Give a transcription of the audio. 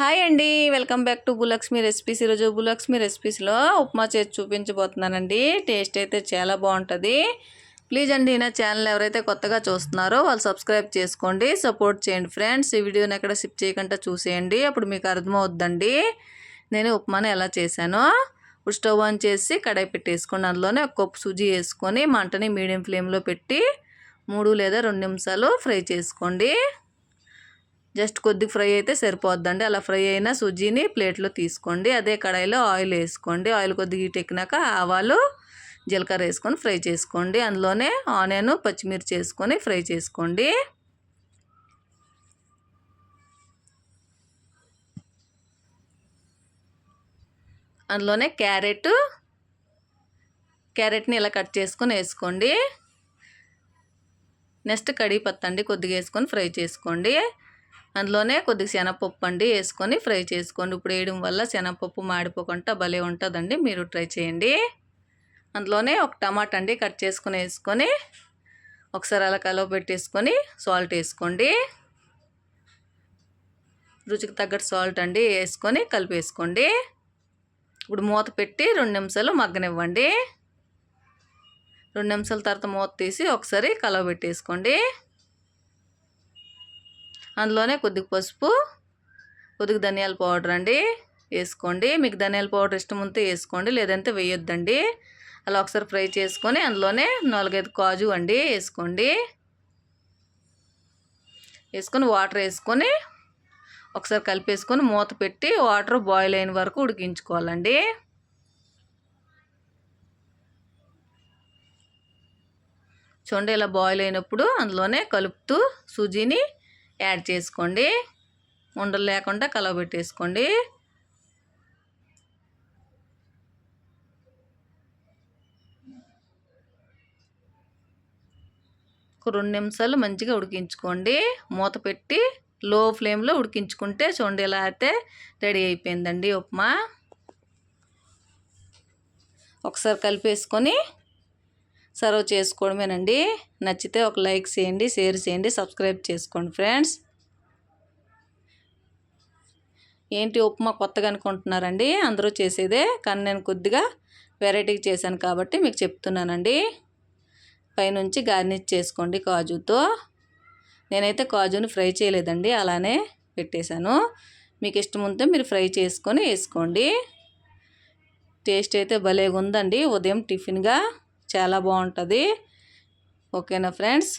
Hi అండి. Welcome back to Bhulakshmi recipes. ఈరోజు భూలక్ష్మి రెసిపీస్లో ఉప్మా చేసి చూపించబోతున్నానండి. టేస్ట్ అయితే చాలా బాగుంటుంది. ప్లీజ్ అండి నా ఛానల్ ఎవరైతే కొత్తగా చూస్తున్నారో వాళ్ళు సబ్స్క్రైబ్ చేసుకోండి సపోర్ట్ చేయండి ఫ్రెండ్స్. ఈ వీడియోని ఎక్కడ సిప్ చేయకుండా చూసేయండి అప్పుడు మీకు అర్థమవుద్దండి. నేను ఉప్మాని ఎలా చేశానో ఇప్పుడు స్టవ్ ఆన్ చేసి కడాయి పెట్టేసుకోండి అందులోనే ఒక కప్పు సుజీ వేసుకొని మంటని మీడియం ఫ్లేమ్లో పెట్టి మూడు లేదా రెండు నిమిషాలు ఫ్రై చేసుకోండి. జస్ట్ కొద్ది ఫ్రై అయితే సరిపోద్దండి. అలా ఫ్రై అయిన సుజీని ప్లేట్లో తీసుకోండి. అదే కడాయిలో ఆయిల్ వేసుకోండి. ఆయిల్ కొద్దిగా హీట్ ఎక్కినాక ఆవాలు జీలకర్ర వేసుకొని ఫ్రై చేసుకోండి. అందులోనే ఆనియన్ పచ్చిమిర్చి వేసుకొని ఫ్రై చేసుకోండి. అందులోనే క్యారెట్ క్యారెట్ని ఇలా కట్ చేసుకొని వేసుకోండి. నెక్స్ట్ కడిగి పత్తండి. కొద్దిగా వేసుకొని ఫ్రై చేసుకోండి. అందులోనే కొద్దిగా శనగపప్పు అండి వేసుకొని ఫ్రై చేసుకోండి. ఇప్పుడు వేయడం వల్ల శనగపప్పు మాడిపోకుండా భలే ఉంటుందండి. మీరు ట్రై చేయండి. అందులోనే ఒక టమాటా అండి కట్ చేసుకొని వేసుకొని ఒకసారి అలా కలవ పెట్టేసుకొని సాల్ట్ వేసుకోండి. రుచికి తగ్గట్టు సాల్ట్ అండి వేసుకొని కలిపేసుకోండి. ఇప్పుడు మూత పెట్టి రెండు నిమిషాలు మగ్గనివ్వండి. రెండు నిమిషాల తర్వాత మూత తీసి ఒకసారి కలవ పెట్టేసుకోండి. అందులోనే కొద్దిగా పసుపు కొద్దిగా ధనియాల పౌడర్ అండి వేసుకోండి. మీకు ధనియాల పౌడర్ ఇష్టం ఉంటే వేసుకోండి లేదంటే వేయొద్దండి. అలా ఒకసారి ఫ్రై చేసుకొని అందులోనే నాలుగైదు కాజు అండి వేసుకోండి. వేసుకొని వాటర్ వేసుకొని ఒకసారి కలిపేసుకొని మూత పెట్టి వాటర్ బాయిల్ అయిన వరకు ఉడికించుకోవాలండి. చూడండి ఇలా బాయిల్ అయినప్పుడు అందులోనే కలుపుతూ సూజీని యాడ్ చేసుకోండి. ఉండలు లేకుండా కలవబెట్టేసుకోండి ఒక రెండు నిమిషాలు మంచిగా ఉడికించుకోండి. మూత పెట్టి లో ఫ్లేమ్లో ఉడికించుకుంటే చూడండి ఇలా అయితే రెడీ అయిపోయిందండి ఉప్మా. ఒకసారి కలిపేసుకొని సర్వ్ చేసుకోవడమేనండి. నచ్చితే ఒక లైక్ చేయండి షేర్ చేయండి సబ్స్క్రైబ్ చేసుకోండి ఫ్రెండ్స్. ఏంటి ఉప్మా కొత్తగా అనుకుంటున్నారండి? అందరూ చేసేదే కానీ నేను కొద్దిగా వెరైటీగా చేశాను కాబట్టి మీకు చెప్తున్నానండి. పైనుంచి గార్నిష్ చేసుకోండి కాజుతో. నేనైతే కాజుని ఫ్రై చేయలేదండి అలానే పెట్టేశాను. మీకు ఇష్టం ఉంటే మీరు ఫ్రై చేసుకొని వేసుకోండి. టేస్ట్ అయితే భలేగా ఉందండి ఉదయం టిఫిన్గా. చాలా బాగుంటుంది. ఓకేనా ఫ్రెండ్స్?